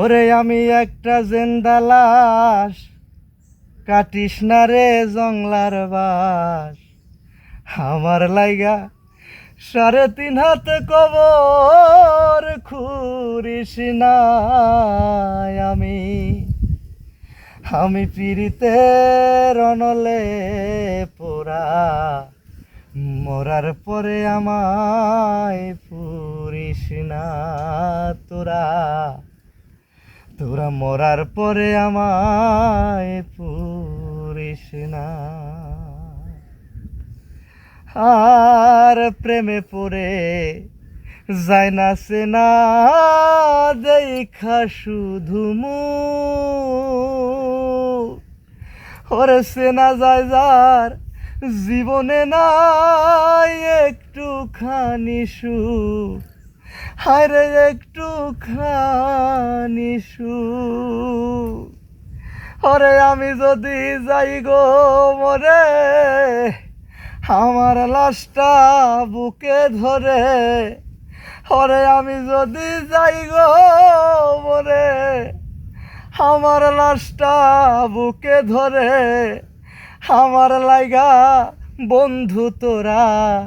ওরে আমি একটা জেন্দালাস কাটিস না রে জংলার বাস। আমার লাইগা সাড়ে তিন হাত কবর খুরিস না আমি। আমি পিড়িতে রনলে পোড়া, মরার পরে আমায় পুরিস না তোরা। তোরা মরার পরে আমায় পুরিস না। আর প্রেমে পড়ে যায় না সেনা দেখা শুধু ওরে সেনা যায় যার জীবনে নাই একটুখানি সুখ। হায়রে একটুখানি সুখ। ওরে আমি যদি যাই গো মরে, আমার লাশটা বুকে ধরে। ওরে আমি যদি যাই গো মরে, আমার লাশটা বুকে ধরে। আমার লাইগা বন্ধু তোরা।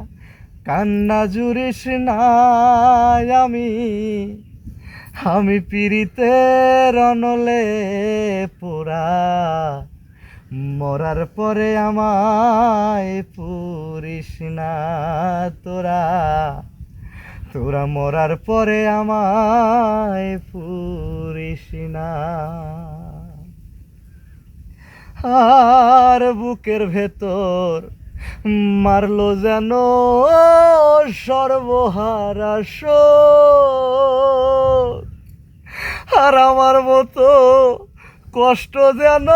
কান্না জুড়িস না আমি। আমি পিড়িতে রনলে পোড়া। মরার পরে আমায় পুরিস না তোরা। তোরা মরার পরে আমায় পুরিস না। আর বুকের ভেতর মারলো যেন সর্বহারা শোক। আর আমার মতো কষ্ট যেন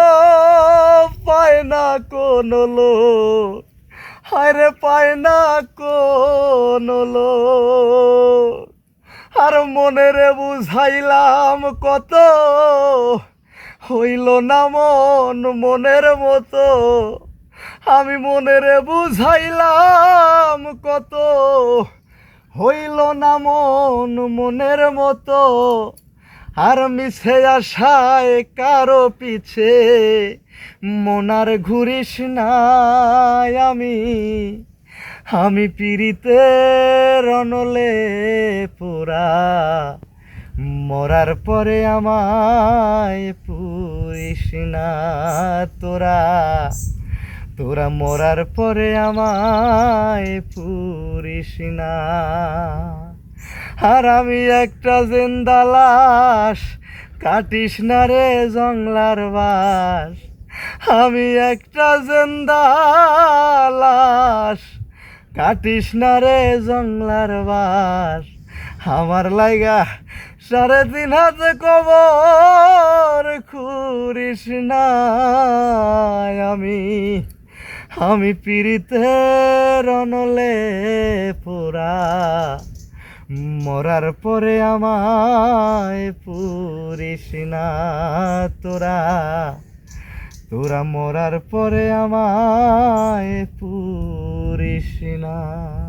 পায় না কোন লোক। হায়রে পায় না কোন লোক। আর মনেরে বুঝাইলাম কত হইল না মন মনের মতো। আমি মনেরে বুঝাইলাম কত হইল না মন মনের মতো। আর মিছে আশায় কারও পিছে মনার ঘুরিস না আমি। আমি পিড়িতে রনলে পোড়া, মরার পরে আমায় পুরিস না তোরা। তোরা মরার পরে আমায় পুরিস না। আর আমি একটা জিন্দা লাশ, কাটিস না রে জংলার বাস। আমি একটা জিন্দা লাশ, কাটিস না রে জংলার বাস। আমার লাইগা সাড়ে তিন হাত কবর খুরিস না। আমি আমি পিড়িতে রনলে পোড়া মরার পরে আমায় পুরিস না তোরা। তোরা মরার পরে আমায় পুরিস না।